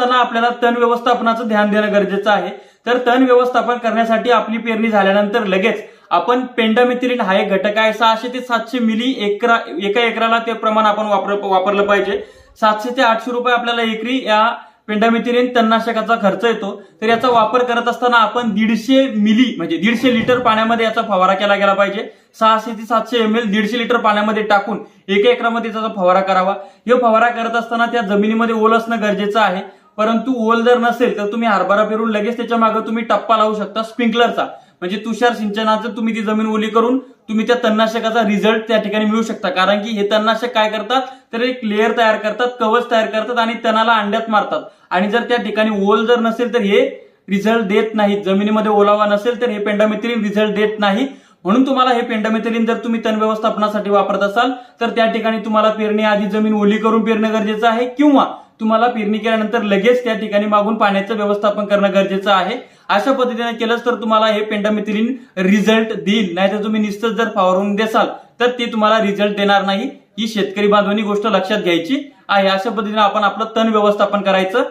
असताना आपल्याला तण व्यवस्थापनाचं ध्यान देणं गरजेचं आहे. तर तण व्यवस्थापन करण्यासाठी आपली पेरणी झाल्यानंतर लगेच आपण पेंडामिथिलिन हा एक घटक आहे. सहाशे ते सातशे मिली एकरा एका एकराला ते प्रमाण आपण वापर वापरलं पाहिजे. सातशे ते आठशे रुपये आपल्याला एकरी या पेंडामिथिलिन तणनाशकाचा खर्च येतो. तर याचा वापर करत असताना आपण दीडशे मिली म्हणजे दीडशे लिटर पाण्यामध्ये याचा फवारा केला गेला पाहिजे. सहाशे ते सातशे एम एल दीडशे लिटर पाण्यामध्ये टाकून एका एकरामध्ये त्याचा फवारा करावा. हे फवारा करत असताना त्या जमिनीमध्ये ओल असणं गरजेचं आहे. परंतु ओल जर नसेल तर तुम्ही हरभरा पेरून लगेच त्याच्यामागे तुम्ही टप्पा लावू शकता स्प्रिंकलरचा. म्हणजे तुषार सिंचनाचं तुम्ही ती जमीन ओली करून तुम्ही त्या तणनाशकाचा रिझल्ट त्या ठिकाणी मिळू शकता. कारण की हे तणनाशक काय करतात? तर एक लेअर तयार करतात कवच तयार करतात आणि तणाला अंड्यात मारतात. आणि जर त्या ठिकाणी ओल जर नसेल तर हे रिझल्ट देत नाही. जमिनीमध्ये ओलावा नसेल तर हे पेंडामिथिलीन रिझल्ट देत नाही. म्हणून तुम्हाला हे पेंडामिथिलीन जर तुम्ही तण व्यवस्थापनासाठी वापरत असाल तर त्या ठिकाणी तुम्हाला पेरणी आधी जमीन ओली करून पेरणं गरजेचं आहे. किंवा तुम्हाला पेरणी केल्यानंतर लगेच त्या ठिकाणी मागून पाण्याचं व्यवस्थापन करणं गरजेचं आहे. अशा पद्धतीने केलंच तर तुम्हाला हे पेंडामिथिलिन रिझल्ट देईल. नाहीतर तुम्ही निश्चित जर फवारून देसाल तर ते तुम्हाला रिझल्ट देणार नाही. ही शेतकरी बांधवांनी गोष्ट लक्षात घ्यायची आहे. अशा पद्धतीने आपण आपलं तण व्यवस्थापन करायचं.